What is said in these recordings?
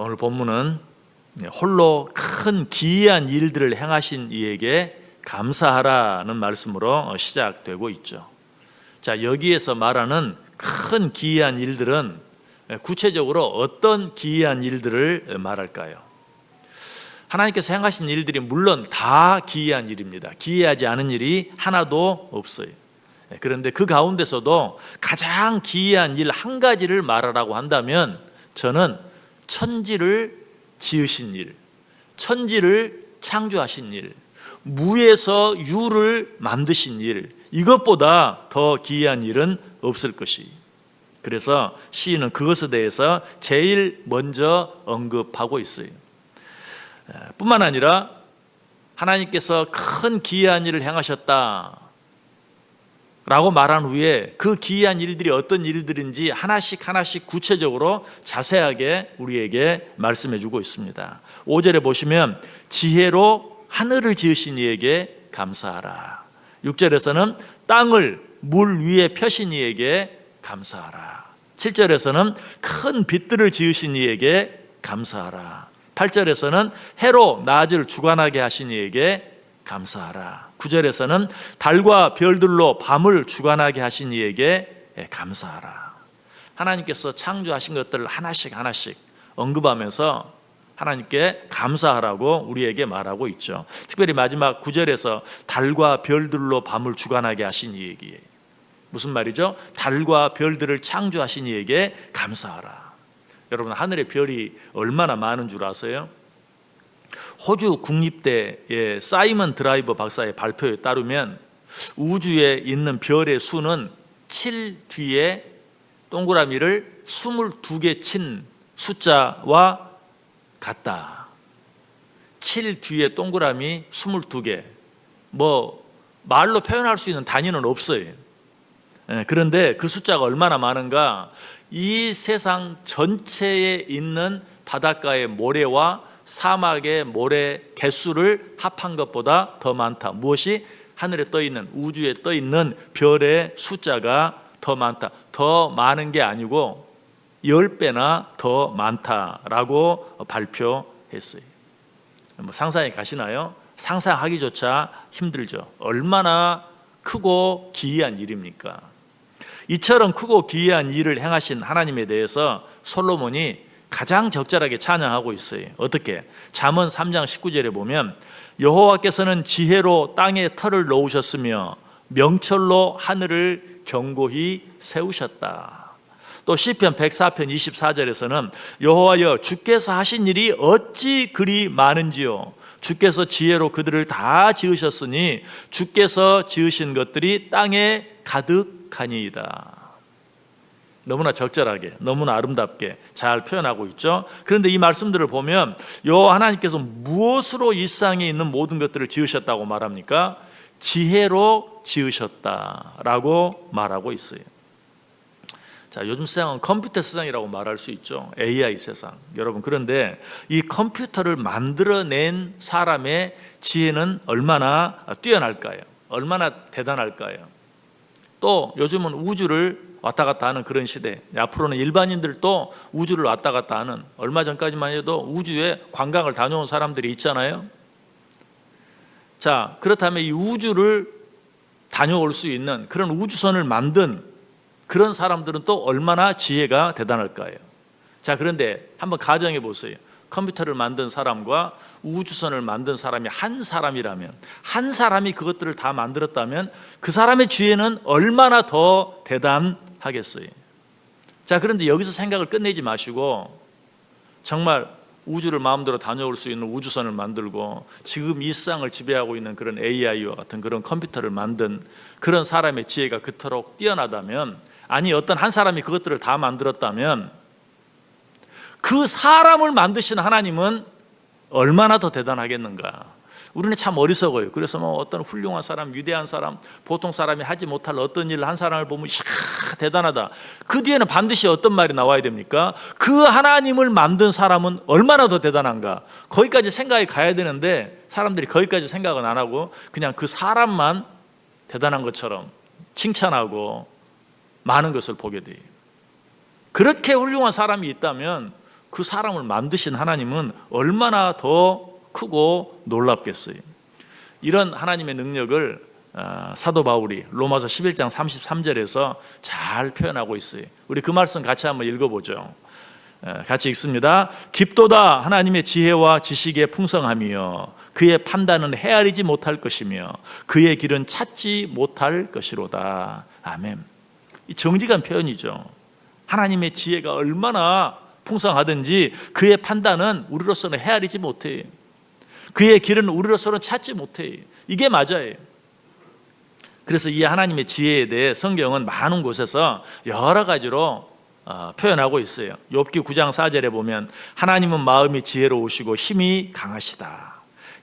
오늘 본문은 홀로 큰 기이한 일들을 행하신 이에게 감사하라는 말씀으로 시작되고 있죠. 자, 여기에서 말하는 큰 기이한 일들은 구체적으로 어떤 기이한 일들을 말할까요? 하나님께서 행하신 일들이 물론 다 기이한 일입니다. 기이하지 않은 일이 하나도 없어요. 그런데 그 가운데서도 가장 기이한 일 한 가지를 말하라고 한다면 저는 천지를 지으신 일, 천지를 창조하신 일, 무에서 유를 만드신 일, 이것보다 더 기이한 일은 없을 것이. 그래서 시인은 그것에 대해서 제일 먼저 언급하고 있어요. 뿐만 아니라 하나님께서 큰 기이한 일을 행하셨다. 라고 말한 후에 그 기이한 일들이 어떤 일들인지 하나씩 하나씩 구체적으로 자세하게 우리에게 말씀해 주고 있습니다. 5절에 보시면 지혜로 하늘을 지으신 이에게 감사하라. 6절에서는 땅을 물 위에 펴신 이에게 감사하라. 7절에서는 큰 빛들을 지으신 이에게 감사하라. 8절에서는 해로 낮을 주관하게 하신 이에게 감사하라. 9절에서는 달과 별들로 밤을 주관하게 하신 이에게 감사하라. 하나님께서 창조하신 것들을 하나씩 하나씩 언급하면서 하나님께 감사하라고 우리에게 말하고 있죠. 특별히 마지막 9절에서 달과 별들로 밤을 주관하게 하신 이에게 무슨 말이죠? 달과 별들을 창조하신 이에게 감사하라. 여러분 하늘의 별이 얼마나 많은 줄 아세요? 호주 국립대의 사이먼 드라이버 박사의 발표에 따르면 우주에 있는 별의 수는 7 뒤에 동그라미를 22개 친 숫자와 같다. 7 뒤에 동그라미 22개. 뭐 말로 표현할 수 있는 단위는 없어요. 예, 그런데 그 숫자가 얼마나 많은가? 이 세상 전체에 있는 바닷가의 모래와 사막의 모래 개수를 합한 것보다 더 많다. 무엇이 하늘에 떠 있는 우주에 떠 있는 별의 숫자가 더 많다. 더 많은 게 아니고 열 배나 더 많다라고 발표했어요. 뭐 상상이 가시나요? 상상하기조차 힘들죠. 얼마나 크고 기이한 일입니까? 이처럼 크고 기이한 일을 행하신 하나님에 대해서 솔로몬이 가장 적절하게 찬양하고 있어요. 어떻게? 잠언 3장 19절에 보면 여호와께서는 지혜로 땅에 털을 놓으셨으며 명철로 하늘을 견고히 세우셨다. 또 시편 104편 24절에서는 여호와여 주께서 하신 일이 어찌 그리 많은지요 주께서 지혜로 그들을 다 지으셨으니 주께서 지으신 것들이 땅에 가득하니이다. 너무나 적절하게, 너무나 아름답게 잘 표현하고 있죠. 그런데 이 말씀들을 보면 여호와 하나님께서 무엇으로 이 세상에 있는 모든 것들을 지으셨다고 말합니까? 지혜로 지으셨다라고 말하고 있어요. 자, 요즘 세상은 컴퓨터 세상이라고 말할 수 있죠. AI 세상. 여러분, 그런데 이 컴퓨터를 만들어낸 사람의 지혜는 얼마나 뛰어날까요? 얼마나 대단할까요? 또 요즘은 우주를 왔다 갔다 하는 그런 시대. 앞으로는 일반인들도 우주를 왔다 갔다 하는 얼마 전까지만 해도 우주에 관광을 다녀온 사람들이 있잖아요. 자, 그렇다면 이 우주를 다녀올 수 있는 그런 우주선을 만든 그런 사람들은 또 얼마나 지혜가 대단할까요? 자, 그런데 한번 가정해 보세요. 컴퓨터를 만든 사람과 우주선을 만든 사람이 한 사람이라면 한 사람이 그것들을 다 만들었다면 그 사람의 지혜는 얼마나 더 대단 하겠어요. 자, 그런데 여기서 생각을 끝내지 마시고 정말 우주를 마음대로 다녀올 수 있는 우주선을 만들고 지금 이 세상을 지배하고 있는 그런 AI와 같은 그런 컴퓨터를 만든 그런 사람의 지혜가 그토록 뛰어나다면 아니 어떤 한 사람이 그것들을 다 만들었다면 그 사람을 만드신 하나님은 얼마나 더 대단하겠는가. 우리는 참 어리석어요. 그래서 뭐 어떤 훌륭한 사람, 위대한 사람, 보통 사람이 하지 못할 어떤 일을 한 사람을 보면 이야 대단하다. 그 뒤에는 반드시 어떤 말이 나와야 됩니까? 그 하나님을 만든 사람은 얼마나 더 대단한가. 거기까지 생각이 가야 되는데 사람들이 거기까지 생각은 안 하고 그냥 그 사람만 대단한 것처럼 칭찬하고 많은 것을 보게 돼요. 그렇게 훌륭한 사람이 있다면 그 사람을 만드신 하나님은 얼마나 더 크고 놀랍겠어요. 이런 하나님의 능력을 어, 사도 바울이 로마서 11장 33절에서 잘 표현하고 있어요. 우리 그 말씀 같이 한번 읽어보죠. 에, 같이 읽습니다. 깊도다 하나님의 지혜와 지식의 풍성함이요 그의 판단은 헤아리지 못할 것이며 그의 길은 찾지 못할 것이로다. 아멘. 이 정직한 표현이죠. 하나님의 지혜가 얼마나 풍성하든지 그의 판단은 우리로서는 헤아리지 못해요. 그의 길은 우리로서는 찾지 못해요. 이게 맞아요. 그래서 이 하나님의 지혜에 대해 성경은 많은 곳에서 여러 가지로 어, 표현하고 있어요. 욥기 9장 4절에 보면 하나님은 마음이 지혜로우시고 힘이 강하시다.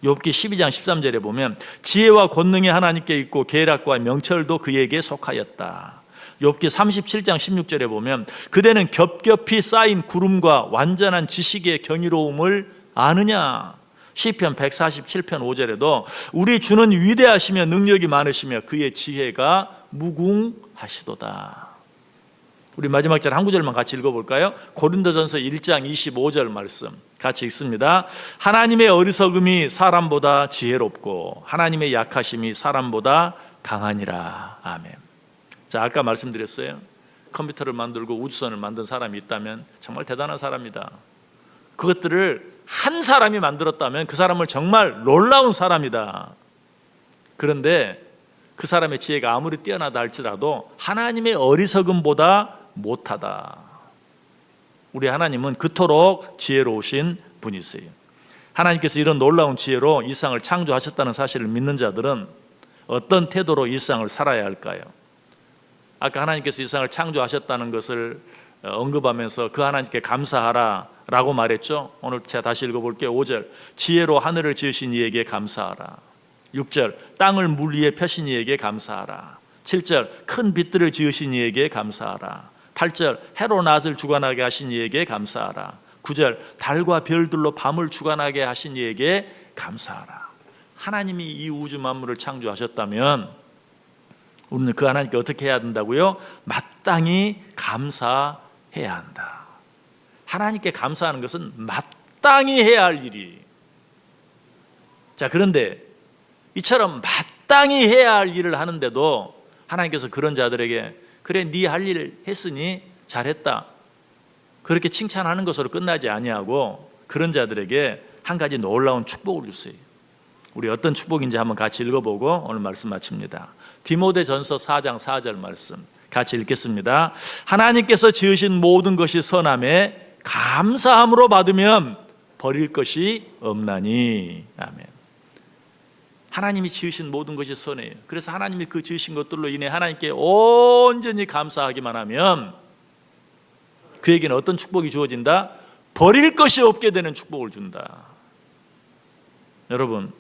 욥기 12장 13절에 보면 지혜와 권능이 하나님께 있고 계략과 명철도 그에게 속하였다. 욥기 37장 16절에 보면 그대는 겹겹이 쌓인 구름과 완전한 지식의 경이로움을 아느냐? 시편 147편 5절에도 우리 주는 위대하시며 능력이 많으시며 그의 지혜가 무궁하시도다. 우리 마지막 절 한 구절만 같이 읽어볼까요? 고린도전서 1장 25절 말씀 같이 읽습니다. 하나님의 어리석음이 사람보다 지혜롭고 하나님의 약하심이 사람보다 강하니라. 아멘. 자, 아까 말씀드렸어요. 컴퓨터를 만들고 우주선을 만든 사람이 있다면 정말 대단한 사람이다. 그것들을 한 사람이 만들었다면 그 사람을 정말 놀라운 사람이다. 그런데 그 사람의 지혜가 아무리 뛰어나다 할지라도 하나님의 어리석음보다 못하다. 우리 하나님은 그토록 지혜로우신 분이세요. 하나님께서 이런 놀라운 지혜로 이 세상을 창조하셨다는 사실을 믿는 자들은 어떤 태도로 이 세상을 살아야 할까요? 아까 하나님께서 이 세상을 창조하셨다는 것을 언급하면서 그 하나님께 감사하라 라고 말했죠. 오늘 제가 다시 읽어볼게요. 5절. 지혜로 하늘을 지으신 이에게 감사하라. 6절. 땅을 물 위에 펴신 이에게 감사하라. 7절. 큰 빛들을 지으신 이에게 감사하라. 8절. 해로 낮을 주관하게 하신 이에게 감사하라. 9절. 달과 별들로 밤을 주관하게 하신 이에게 감사하라. 하나님이 이 우주 만물을 창조하셨다면 우리는 그 하나님께 어떻게 해야 된다고요? 마땅히 감사해야 한다. 하나님께 감사하는 것은 마땅히 해야 할 일이. 자, 그런데 이처럼 마땅히 해야 할 일을 하는데도 하나님께서 그런 자들에게 그래 네 할 일을 했으니 잘했다. 그렇게 칭찬하는 것으로 끝나지 아니하고 그런 자들에게 한 가지 놀라운 축복을 주세요. 우리 어떤 축복인지 한번 같이 읽어보고 오늘 말씀 마칩니다. 디모데전서 4장 4절 말씀 같이 읽겠습니다. 하나님께서 지으신 모든 것이 선함에 감사함으로 받으면 버릴 것이 없나니 아멘. 하나님이 지으신 모든 것이 선해요. 그래서 하나님이 그 지으신 것들로 인해 하나님께 온전히 감사하기만 하면 그에게는 어떤 축복이 주어진다? 버릴 것이 없게 되는 축복을 준다. 여러분,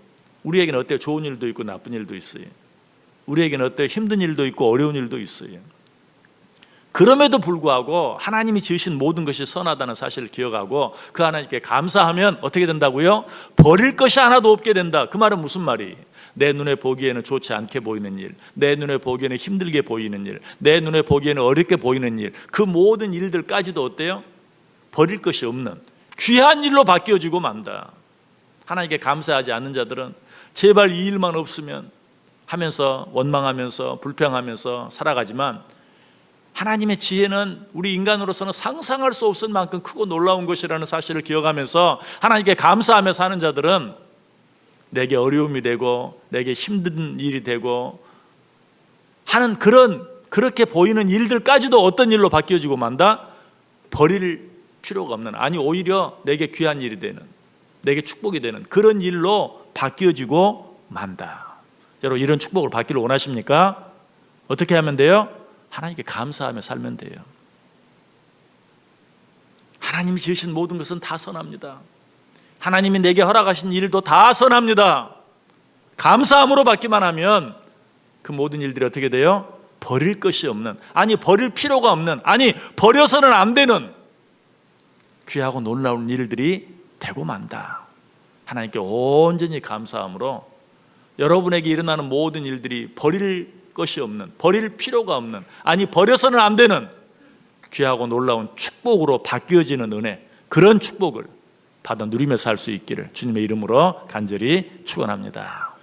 우리에게는 어때요? 좋은 일도 있고 나쁜 일도 있어요. 우리에게는 어때요? 힘든 일도 있고 어려운 일도 있어요. 그럼에도 불구하고 하나님이 지으신 모든 것이 선하다는 사실을 기억하고 그 하나님께 감사하면 어떻게 된다고요? 버릴 것이 하나도 없게 된다. 그 말은 무슨 말이? 내 눈에 보기에는 좋지 않게 보이는 일, 내 눈에 보기에는 힘들게 보이는 일, 내 눈에 보기에는 어렵게 보이는 일, 그 모든 일들까지도 어때요? 버릴 것이 없는 귀한 일로 바뀌어지고 만다. 하나님께 감사하지 않는 자들은 제발 이 일만 없으면 하면서 원망하면서 불평하면서 살아가지만 하나님의 지혜는 우리 인간으로서는 상상할 수 없을 만큼 크고 놀라운 것이라는 사실을 기억하면서 하나님께 감사하며 사는 자들은 내게 어려움이 되고 내게 힘든 일이 되고 하는 그런 그렇게 보이는 일들까지도 어떤 일로 바뀌어지고 만다 버릴 필요가 없는 아니 오히려 내게 귀한 일이 되는 내게 축복이 되는 그런 일로 바뀌어지고 만다. 여러분 이런 축복을 받기를 원하십니까? 어떻게 하면 돼요? 하나님께 감사하며 살면 돼요. 하나님이 지으신 모든 것은 다 선합니다. 하나님이 내게 허락하신 일도 다 선합니다. 감사함으로 받기만 하면 그 모든 일들이 어떻게 돼요? 버릴 것이 없는, 아니, 버릴 필요가 없는, 아니, 버려서는 안 되는 귀하고 놀라운 일들이 되고 만다. 하나님께 온전히 감사함으로 여러분에게 일어나는 모든 일들이 버릴 것이 없는, 버릴 필요가 없는, 아니 버려서는 안 되는 귀하고 놀라운 축복으로 바뀌어지는 은혜, 그런 축복을 받아 누리며 살 수 있기를 주님의 이름으로 간절히 축원합니다.